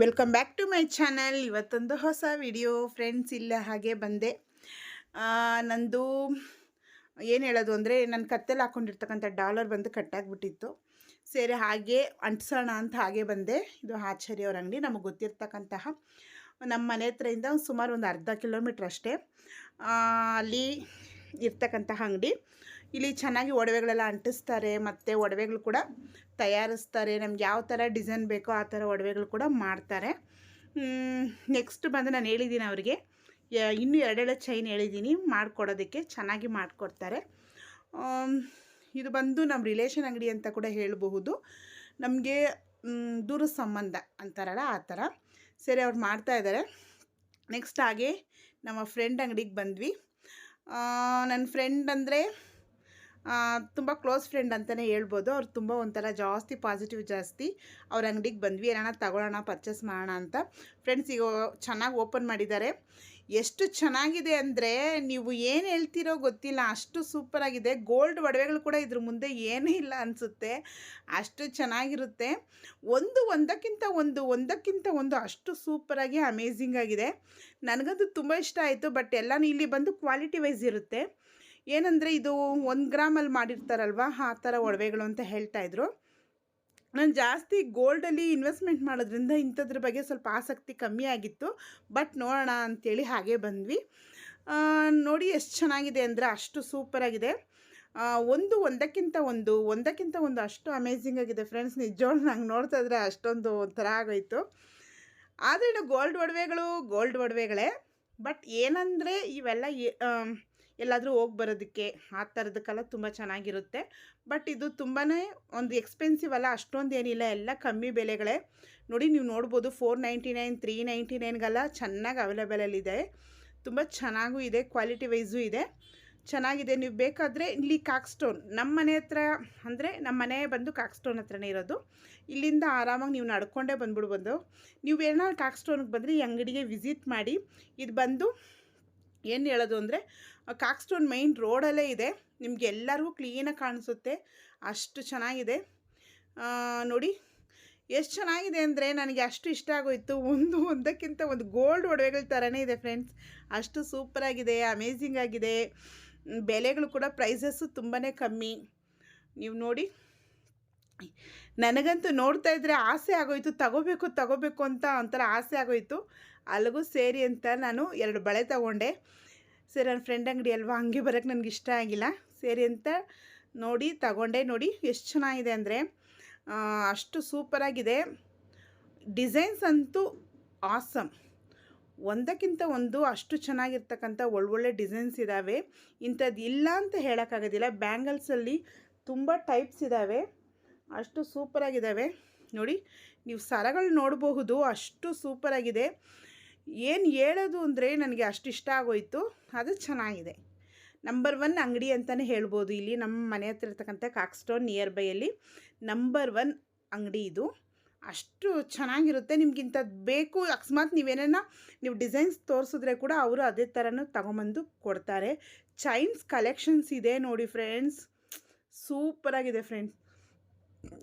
Welcome back to my channel ಇವತ್ತೊಂದು ಹೊಸ video friends ಇಲ್ಲ ಹಾಗೆ ಬಂದೆ. ನಂದು ಏನು ಹೇಳೋದು ಅಂದರೆ ನನ್ನ ಕತ್ತಲ್ಲಿ ಹಾಕ್ಕೊಂಡಿರ್ತಕ್ಕಂಥ ಡಾಲರ್ ಬಂದು ಕಟ್ಟಾಗ್ಬಿಟ್ಟಿತ್ತು ಸೇರಿ, ಹಾಗೆ ಅಂಟಿಸೋಣ ಅಂತ ಹಾಗೆ ಬಂದೆ. ಇದು ಆಚಾರ್ಯ ಅವ್ರ ಅಂಗಡಿ, ನಮಗೆ ಗೊತ್ತಿರ್ತಕ್ಕಂತಹ ನಮ್ಮ ಮನೆ ಹತ್ರದಿಂದ ಸುಮಾರು ಒಂದು ಅರ್ಧ ಕಿಲೋಮೀಟ್ರ್ ಅಷ್ಟೇ. ಅಲ್ಲಿ ಇರ್ತಕ್ಕಂತಹ ಅಂಗಡಿ. ಇಲ್ಲಿ ಚೆನ್ನಾಗಿ ಒಡವೆಗಳೆಲ್ಲ ಅಂಟಿಸ್ತಾರೆ, ಮತ್ತು ಒಡವೆಗಳು ಕೂಡ ತಯಾರಿಸ್ತಾರೆ. ನಮ್ಗೆ ಯಾವ ಥರ ಡಿಸೈನ್ ಬೇಕೋ ಆ ಥರ ಒಡವೆಗಳು ಕೂಡ ಮಾಡ್ತಾರೆ. ನೆಕ್ಸ್ಟ್ ಬಂದು ನಾನು ಹೇಳಿದ್ದೀನಿ ಅವರಿಗೆ ಇನ್ನೂ ಎರಡೆರಡು ಚೈನ್ ಹೇಳಿದ್ದೀನಿ, ಮಾಡಿಕೊಡೋದಕ್ಕೆ ಚೆನ್ನಾಗಿ ಮಾಡಿಕೊಡ್ತಾರೆ. ಇದು ಬಂದು ನಮ್ಮ ರಿಲೇಷನ್ ಅಂಗಡಿ ಅಂತ ಕೂಡ ಹೇಳಬಹುದು. ನಮಗೆ ದೂರ ಸಂಬಂಧ ಅಂತಾರಲ್ಲ ಆ ಥರ. ಸರಿ, ಅವ್ರು ಮಾಡ್ತಾ ಇದ್ದಾರೆ. ನೆಕ್ಸ್ಟ್ ಹಾಗೆ ನಮ್ಮ ಫ್ರೆಂಡ್ ಅಂಗಡಿಗೆ ಬಂದ್ವಿ. ನನ್ನ ಫ್ರೆಂಡ್ ಅಂದರೆ ತುಂಬ ಕ್ಲೋಸ್ ಫ್ರೆಂಡ್ ಅಂತಲೇ ಹೇಳ್ಬೋದು. ಅವ್ರು ತುಂಬ ಒಂಥರ ಜಾಸ್ತಿ ಪಾಸಿಟಿವ್ ಜಾಸ್ತಿ ಅವ್ರ ಅಂಗಡಿಗೆ ಬಂದ್ವಿ. ಏನಾರ ತಗೊಳ್ಳೋಣ ಪರ್ಚೇಸ್ ಮಾಡೋಣ ಅಂತ ಫ್ರೆಂಡ್ಸ್ ಈಗ ಚೆನ್ನಾಗಿ ಓಪನ್ ಮಾಡಿದ್ದಾರೆ. ಎಷ್ಟು ಚೆನ್ನಾಗಿದೆ ಅಂದರೆ ನೀವು ಏನು ಹೇಳ್ತಿರೋ ಗೊತ್ತಿಲ್ಲ. ಅಷ್ಟು ಸೂಪರಾಗಿದೆ ಗೋಲ್ಡ್ ಒಡವೆಗಳು ಕೂಡ ಇದ್ರ ಮುಂದೆ ಏನೂ ಇಲ್ಲ ಅನಿಸುತ್ತೆ. ಅಷ್ಟು ಚೆನ್ನಾಗಿರುತ್ತೆ. ಒಂದು ಒಂದಕ್ಕಿಂತ ಒಂದು ಒಂದಕ್ಕಿಂತ ಒಂದು ಅಷ್ಟು ಸೂಪರಾಗಿ ಅಮೇಝಿಂಗ್ ಆಗಿದೆ. ನನಗಂತೂ ತುಂಬ ಇಷ್ಟ ಆಯಿತು. ಬಟ್ ಎಲ್ಲನೂ ಇಲ್ಲಿ ಬಂದು ಕ್ವಾಲಿಟಿ ವೈಸ್ ಇರುತ್ತೆ. ಏನಂದರೆ ಇದು ಒಂದು ಗ್ರಾಮಲ್ಲಿ ಮಾಡಿರ್ತಾರಲ್ವ? ಆ ಥರ ಒಡವೆಗಳು ಅಂತ ಹೇಳ್ತಾ ಇದ್ರು. ನಾನು ಜಾಸ್ತಿ ಗೋಲ್ಡಲ್ಲಿ ಇನ್ವೆಸ್ಟ್ಮೆಂಟ್ ಮಾಡೋದ್ರಿಂದ ಇಂಥದ್ರ ಬಗ್ಗೆ ಸ್ವಲ್ಪ ಆಸಕ್ತಿ ಕಮ್ಮಿ ಆಗಿತ್ತು. ಬಟ್ ನೋಡೋಣ ಅಂಥೇಳಿ ಹಾಗೆ ಬಂದ್ವಿ. ನೋಡಿ ಎಷ್ಟು ಚೆನ್ನಾಗಿದೆ ಅಂದರೆ ಅಷ್ಟು ಸೂಪರಾಗಿದೆ ಒಂದು ಒಂದಕ್ಕಿಂತ ಒಂದು ಒಂದಕ್ಕಿಂತ ಒಂದು ಅಷ್ಟು ಅಮೇಝಿಂಗ್ ಆಗಿದೆ ಫ್ರೆಂಡ್ಸ್ ನಿಜವಾಗ್ಲೂ ನಂಗೆ ನೋಡ್ತಾ ಇದ್ರೆ ಅಷ್ಟೊಂದು ಒಂಥರ ಆಗೋಯ್ತು. ಆದ್ರೂ ಗೋಲ್ಡ್ ಒಡವೆಗಳು ಗೋಲ್ಡ್ ಒಡವೆಗಳೇ. ಬಟ್ ಏನಂದರೆ ಇವೆಲ್ಲ ಎಲ್ಲಾದರೂ ಹೋಗಿ ಬರೋದಕ್ಕೆ ಆ ಥರದಕ್ಕೆಲ್ಲ ತುಂಬ ಚೆನ್ನಾಗಿರುತ್ತೆ. ಬಟ್ ಇದು ತುಂಬಾ ಒಂದು ಎಕ್ಸ್ಪೆನ್ಸಿವ್ ಅಲ್ಲ ಅಷ್ಟೊಂದು ಏನಿಲ್ಲ ಎಲ್ಲ ಕಮ್ಮಿ ಬೆಲೆಗಳೇ. ನೋಡಿ, ನೀವು ನೋಡ್ಬೋದು four ninety nine, three ninety ನೈನ್ಗೆಲ್ಲ ಚೆನ್ನಾಗಿ ಅವೈಲೇಬಲಲ್ಲಿದೆ ತುಂಬ ಚೆನ್ನಾಗೂ ಇದೆ ಕ್ವಾಲಿಟಿ ವೈಸು ಇದೆ. ಚೆನ್ನಾಗಿದೆ. ನೀವು ಬೇಕಾದರೆ ಇಲ್ಲಿ ಕಾಕ್ಸ್ಟೋನ್ ನಮ್ಮ ಮನೆ ಹತ್ರ ಅಂದರೆ ನಮ್ಮ ಮನೆ ಬಂದು ಕಾಕ್ಸ್ಟೋನ್ ಹತ್ರನೇ ಇರೋದು. ಇಲ್ಲಿಂದ ಆರಾಮಾಗಿ ನೀವು ನಡ್ಕೊಂಡೇ ಬಂದ್ಬಿಡ್ಬೋದು. ನೀವು ಏನಾದ್ರು ಕಾಕ್ಸ್ಟೋನ್ಗೆ ಬಂದರೆ ಈ ಅಂಗಡಿಗೆ ವಿಸಿಟ್ ಮಾಡಿ, ಇದು ಬಂದು ಏನು ಹೇಳೋದು ಅಂದರೆ ಕಾಕ್ಸ್ಟೋನ್ ಮೈನ್ ರೋಡಲ್ಲೇ ಇದೆ. ನಿಮ್ಗೆ ಎಲ್ಲರಿಗೂ ಕ್ಲೀನಾಗಿ ಕಾಣಿಸುತ್ತೆ. ಅಷ್ಟು ಚೆನ್ನಾಗಿದೆ. ನೋಡಿ, ಎಷ್ಟು ಚೆನ್ನಾಗಿದೆ ಅಂದರೆ ನನಗೆ ಅಷ್ಟು ಇಷ್ಟ ಆಗೋಯ್ತು. ಒಂದು, ಒಂದಕ್ಕಿಂತ ಒಂದು ಗೋಲ್ಡ್ ಒಡವೆಗಳ ಥರನೇ ಇದೆ ಫ್ರೆಂಡ್ಸ್ ಅಷ್ಟು ಸೂಪರಾಗಿದೆ ಅಮೇಝಿಂಗ್ ಆಗಿದೆ. ಬೆಲೆಗಳು ಕೂಡ ಪ್ರೈಸಸ್ಸು ತುಂಬಾ ಕಮ್ಮಿ. ನೀವು ನೋಡಿ, ನನಗಂತೂ ನೋಡ್ತಾ ಇದ್ದರೆ ಆಸೆ ಆಗೋಯ್ತು. ತಗೋಬೇಕು ತಗೋಬೇಕು ಅಂತ ಒಂಥರ ಆಸೆ ಆಗೋಯ್ತು. ಅಲ್ಲಿಗೂ ಸೇರಿ ಅಂತ ನಾನು ಎರಡು ಬಳೆ ತಗೊಂಡೆ. ಸರಿ, ನನ್ನ ಫ್ರೆಂಡ್ ಅಂಗಡಿ ಅಲ್ವಾ? ಹಂಗೆ ಬರೋಕ್ಕೆ ನನಗೆ ಇಷ್ಟ ಆಗಿಲ್ಲ. ಸೇರಿ ಅಂತ ನೋಡಿ, ತಗೊಂಡೆ ನೋಡಿ ಎಷ್ಟು ಚೆನ್ನಾಗಿದೆ ಅಂದರೆ ಅಷ್ಟು ಸೂಪರಾಗಿದೆ ಡಿಸೈನ್ಸ್ ಅಂತೂ ಆಸಮ್ ಒಂದಕ್ಕಿಂತ ಒಂದು ಅಷ್ಟು ಚೆನ್ನಾಗಿರ್ತಕ್ಕಂಥ ಒಳ್ಳೊಳ್ಳೆ ಡಿಸೈನ್ಸ್ ಇದ್ದಾವೆ ಇಂಥದ್ದು ಇಲ್ಲ ಅಂತ ಹೇಳೋಕ್ಕಾಗೋದಿಲ್ಲ. ಬ್ಯಾಂಗಲ್ಸಲ್ಲಿ ತುಂಬ ಟೈಪ್ಸ್ ಇದ್ದಾವೆ ಅಷ್ಟು ಸೂಪರಾಗಿದ್ದಾವೆ ನೋಡಿ, ನೀವು ಸರಗಳು ನೋಡಬಹುದು, ಅಷ್ಟು ಸೂಪರಾಗಿದೆ ಏನು ಹೇಳೋದು ಅಂದರೆ ನನಗೆ ಅಷ್ಟು ಇಷ್ಟ ಆಗೋಯ್ತು, ಅದು ಚೆನ್ನಾಗಿದೆ. ನಂಬರ್ ಒನ್ ಅಂಗಡಿ ಅಂತಲೇ ಹೇಳ್ಬೋದು. ಇಲ್ಲಿ ನಮ್ಮ ಮನೆ ಹತ್ರ ಇರ್ತಕ್ಕಂಥ ಕಾಕ್ಸ್ಟೋನ್ ನಿಯರ್ ಬೈಯಲ್ಲಿ ನಂಬರ್ ಒನ್ ಅಂಗಡಿ ಇದು. ಅಷ್ಟು ಚೆನ್ನಾಗಿರುತ್ತೆ ನಿಮ್ಗಿಂಥದ್ದು ಬೇಕು, ಅಕಸ್ಮಾತ್ ನೀವೇನೇನ ನೀವು ಡಿಸೈನ್ಸ್ ತೋರಿಸಿದ್ರೆ ಕೂಡ ಅವರು ಅದೇ ಥರನೂ ತಗೊಂಬಂದು ಕೊಡ್ತಾರೆ. ಚೈನ್ಸ್ ಕಲೆಕ್ಷನ್ಸ್ ಇದೆ ನೋಡಿ ಫ್ರೆಂಡ್ಸ್ ಸೂಪರಾಗಿದೆ ಫ್ರೆಂಡ್ಸ್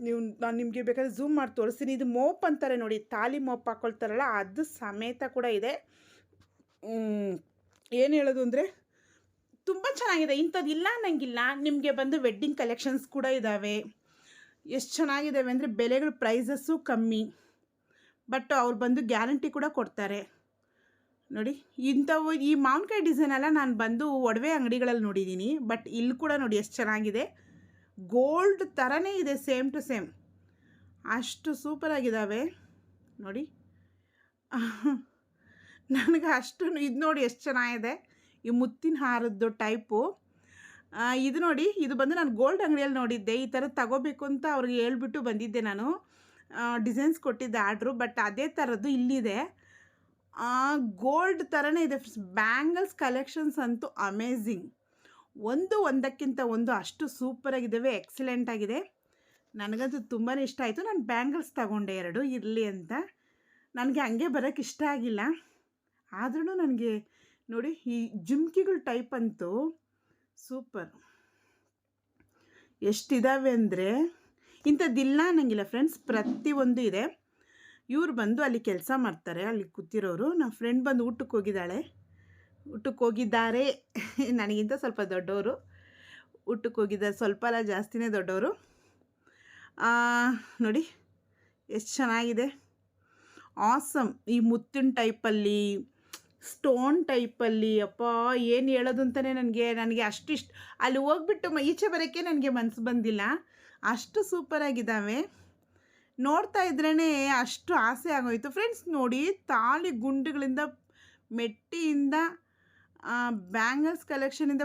ನೀವು ನಾನು ನಿಮಗೆ ಬೇಕಾದ್ರೆ ಝೂಮ್ ಮಾಡಿ ತೋರಿಸ್ತೀನಿ. ಇದು ಮೋಪ್ ಅಂತಾರೆ ನೋಡಿ, ತಾಲಿ ಮೋಪ್ ಹಾಕ್ಕೊಳ್ತಾರಲ್ಲ ಅದು ಸಮೇತ ಕೂಡ ಇದೆ. ಏನು ಹೇಳೋದು ಅಂದರೆ, ತುಂಬ ಚೆನ್ನಾಗಿದೆ. ಇಂಥದ್ದು ಇಲ್ಲ ಅನ್ನಂಗಿಲ್ಲ. ನಿಮಗೆ ಬಂದು ವೆಡ್ಡಿಂಗ್ ಕಲೆಕ್ಷನ್ಸ್ ಕೂಡ ಇದ್ದಾವೆ ಎಷ್ಟು ಚೆನ್ನಾಗಿದ್ದಾವೆ ಅಂದರೆ, ಬೆಲೆಗಳು ಪ್ರೈಸಸ್ಸು ಕಮ್ಮಿ. ಬಟ್ ಅವ್ರು ಬಂದು ಗ್ಯಾರಂಟಿ ಕೂಡ ಕೊಡ್ತಾರೆ. ನೋಡಿ, ಇಂಥವು ಈ ಮಾವಿನಕಾಯಿ ಡಿಸೈನೆಲ್ಲ ನಾನು ಬಂದು ಒಡವೆ ಅಂಗಡಿಗಳಲ್ಲಿ ನೋಡಿದ್ದೀನಿ. ಬಟ್ ಇಲ್ಲಿ ಕೂಡ ನೋಡಿ ಎಷ್ಟು ಚೆನ್ನಾಗಿದೆ. ಗೋಲ್ಡ್ ಥರನೇ ಇದೆ, ಸೇಮ್ ಟು ಸೇಮ್. ಅಷ್ಟು ಸೂಪರಾಗಿದ್ದಾವೆ ನೋಡಿ. ನನಗೆ ಅಷ್ಟು ಇದು ನೋಡಿ ಎಷ್ಟು ಚೆನ್ನಾಗಿದೆ. ಈ ಮುತ್ತಿನ ಹಾರದ್ದು ಟೈಪು. ಇದು ನೋಡಿ, ಇದು ಬಂದು ನಾನು ಗೋಲ್ಡ್ ಅಂಗಡಿಯಲ್ಲಿ ನೋಡಿದ್ದೆ. ಈ ಥರ ತಗೋಬೇಕು ಅಂತ ಅವ್ರಿಗೆ ಹೇಳ್ಬಿಟ್ಟು ಬಂದಿದ್ದೆ ನಾನು. ಡಿಸೈನ್ಸ್ ಕೊಟ್ಟಿದ್ದೆ ಆರ್ಡ್ರು, ಬಟ್ ಅದೇ ಥರದ್ದು ಇಲ್ಲಿದೆ. ಗೋಲ್ಡ್ ಥರನೇ ಇದೆ ಬ್ಯಾಂಗಲ್ಸ್ ಕಲೆಕ್ಷನ್ಸ್ ಅಂತೂ ಅಮೇಝಿಂಗ್. ಒಂದು ಒಂದಕ್ಕಿಂತ ಒಂದು ಅಷ್ಟು ಸೂಪರಾಗಿದ್ದಾವೆ ಎಕ್ಸಲೆಂಟ್ ಆಗಿದೆ. ನನಗಂತೂ ತುಂಬಾ ಇಷ್ಟ ಆಯಿತು. ನಾನು ಬ್ಯಾಂಗಲ್ಸ್ ತಗೊಂಡೆ ಎರಡು, ಇರಲಿ ಅಂತ. ನನಗೆ ಹಂಗೆ ಬರೋಕ್ಕೆ ಇಷ್ಟ ಆಗಿಲ್ಲ. ಆದ್ರೂ ನನಗೆ ನೋಡಿ, ಈ ಜುಮ್ಕಿಗಳ ಟೈಪ್ ಅಂತೂ ಸೂಪರ್ ಎಷ್ಟಿದ್ದಾವೆ ಅಂದರೆ, ಇಂಥದ್ದಿಲ್ಲ ಅನ್ನಂಗಿಲ್ಲ ಫ್ರೆಂಡ್ಸ್ ಪ್ರತಿಯೊಂದು ಇದೆ. ಇವ್ರು ಬಂದು ಅಲ್ಲಿ ಕೆಲಸ ಮಾಡ್ತಾರೆ, ಅಲ್ಲಿ ಕೂತಿರೋರು. ನಮ್ಮ ಫ್ರೆಂಡ್ ಬಂದು ಊಟಕ್ಕೆ ಹೋಗಿದ್ದಾಳೆ. ಊಟಕ್ಕೆ ಹೋಗಿದ್ದಾರೆ. ನನಗಿಂತ ಸ್ವಲ್ಪ ದೊಡ್ಡವರು. ಊಟಕ್ಕೆ ಹೋಗಿದ್ದಾರೆ ಸ್ವಲ್ಪ ಅಲ್ಲ ಜಾಸ್ತಿನೇ ದೊಡ್ಡವರು. ನೋಡಿ, ಎಷ್ಟು ಚೆನ್ನಾಗಿದೆ. ಆಸಮ್ ಈ ಮುತ್ತಿನ ಟೈಪಲ್ಲಿ ಸ್ಟೋನ್ ಟೈಪಲ್ಲಿ, ಅಪ್ಪ, ಏನು ಹೇಳೋದು ಅಂತಲೇ ನನಗೆ. ನನಗೆ ಅಷ್ಟಿಷ್ಟು, ಅಲ್ಲಿ ಹೋಗ್ಬಿಟ್ಟು ಈಚೆ ಬರೋಕ್ಕೆ ನನಗೆ ಮನಸ್ಸು ಬಂದಿಲ್ಲ. ಅಷ್ಟು ಸೂಪರಾಗಿದ್ದಾವೆ. ನೋಡ್ತಾ ಇದ್ರೇ ಅಷ್ಟು ಆಸೆ ಆಗೋಯ್ತು. ಫ್ರೆಂಡ್ಸ್ ನೋಡಿ, ತಾಳಿ ಗುಂಡುಗಳಿಂದ, ಮೆಟ್ಟಿಯಿಂದ ಬ್ಯಾಂಗಲ್ಸ್ ಕಲೆಕ್ಷನಿಂದ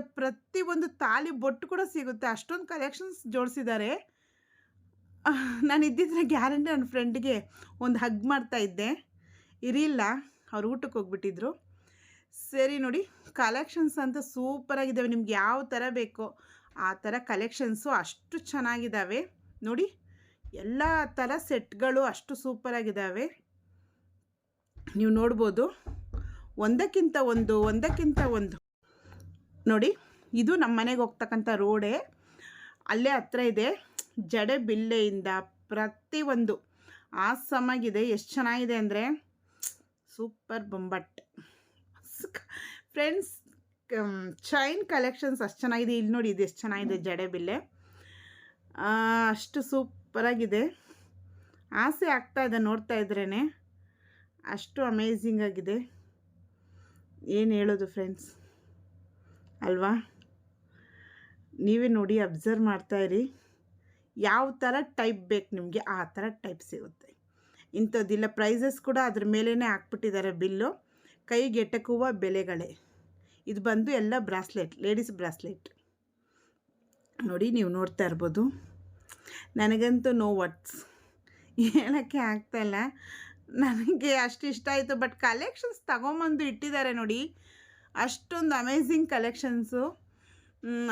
ಒಂದು ತಾಳಿ ಬೊಟ್ಟು ಕೂಡ ಸಿಗುತ್ತೆ. ಅಷ್ಟೊಂದು ಕಲೆಕ್ಷನ್ಸ್ ಜೋಡಿಸಿದ್ದಾರೆ. ನಾನು ಇದ್ದಿದ್ರೆ ಗ್ಯಾರಂಟಿ ನನ್ನ ಫ್ರೆಂಡ್ಗೆ ಒಂದು ಹಗ್ ಮಾಡ್ತಾ ಇದ್ದೆ. ಇರಿಲ್ಲ ಅವ್ರು ಊಟಕ್ಕೆ ಹೋಗ್ಬಿಟ್ಟಿದ್ರು. ಸರಿ ನೋಡಿ ಕಲೆಕ್ಷನ್ಸ್ ಅಂತ ಸೂಪರಾಗಿದ್ದಾವೆ ನಿಮ್ಗೆ ಯಾವ ಥರ ಬೇಕೋ ಆ ಥರ ಕಲೆಕ್ಷನ್ಸು ಅಷ್ಟು ಚೆನ್ನಾಗಿದ್ದಾವೆ. ನೋಡಿ, ಎಲ್ಲ ಥರ ಸೆಟ್ಗಳು ಅಷ್ಟು ಸೂಪರಾಗಿದ್ದಾವೆ ನೀವು ನೋಡ್ಬೋದು. ಒಂದಕ್ಕಿಂತ ಒಂದು ಒಂದಕ್ಕಿಂತ ಒಂದು. ನೋಡಿ, ಇದು ನಮ್ಮ ಮನೆಗೆ ಹೋಗ್ತಕ್ಕಂಥ ರೋಡೇ. ಅಲ್ಲೇ ಹತ್ರ ಇದೆ. ಜಡೆ ಬಿಲ್ಲೆಯಿಂದ ಪ್ರತಿಯೊಂದು ಆಸಮಾಗಿದೆ. ಎಷ್ಟು ಚೆನ್ನಾಗಿದೆ ಅಂದರೆ ಸೂಪರ್ ಬೊಂಬಟ್. ಫ್ರೆಂಡ್ಸ್ ಚೈನ್ ಕಲೆಕ್ಷನ್ಸ್ ಅಷ್ಟು ಚೆನ್ನಾಗಿದೆ. ಇಲ್ಲಿ ನೋಡಿ, ಇದು ಎಷ್ಟು ಚೆನ್ನಾಗಿದೆ ಜಡೆ ಬಿಲ್ಲೆ. ಅಷ್ಟು ಸೂಪರಾಗಿದೆ. ಆಸೆ ಆಗ್ತಾ ಇದೆ ನೋಡ್ತಾ ಇದ್ರೇ ಅಷ್ಟು ಅಮೇಝಿಂಗ್ ಆಗಿದೆ. ಏನು ಹೇಳೋದು ಫ್ರೆಂಡ್ಸ್ ಅಲ್ವಾ? ನೀವೇ ನೋಡಿ ಅಬ್ಸರ್ವ್ ಮಾಡ್ತಾಯಿರಿ ಯಾವ ಥರ ಟೈಪ್ ಬೇಕು ನಿಮಗೆ, ಆ ಥರ ಟೈಪ್ ಸಿಗುತ್ತೆ. ಇಂಥದ್ದಿಲ್ಲ ಪ್ರೈಸಸ್ ಕೂಡ ಅದ್ರ ಮೇಲೇ ಹಾಕ್ಬಿಟ್ಟಿದ್ದಾರೆ ಬಿಲ್ಲು. ಕೈಗೆಟಕುವ ಬೆಲೆಗಳೇ. ಇದು ಬಂದು ಎಲ್ಲ ಬ್ರಾಸ್ಲೆಟ್ ಲೇಡೀಸ್ ಬ್ರಾಸ್ಲೆಟ್. ನೋಡಿ, ನೀವು ನೋಡ್ತಾ ಇರ್ಬೋದು. ನನಗಂತೂ ನೋ ವರ್ಡ್ಸ್ ಹೇಳೋಕ್ಕೆ ಆಗ್ತಾಯಿಲ್ಲ ನನಗೆ ಅಷ್ಟು ಇಷ್ಟ ಆಯಿತು. ಬಟ್ ಕಲೆಕ್ಷನ್ಸ್ ತಗೊಂಬಂದು ಇಟ್ಟಿದ್ದಾರೆ ನೋಡಿ. ಅಷ್ಟೊಂದು ಅಮೇಝಿಂಗ್ ಕಲೆಕ್ಷನ್ಸು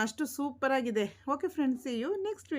ಅಷ್ಟು ಸೂಪರಾಗಿದೆ ಓಕೆ ಫ್ರೆಂಡ್ಸ್ ಯು ನೆಕ್ಸ್ಟ್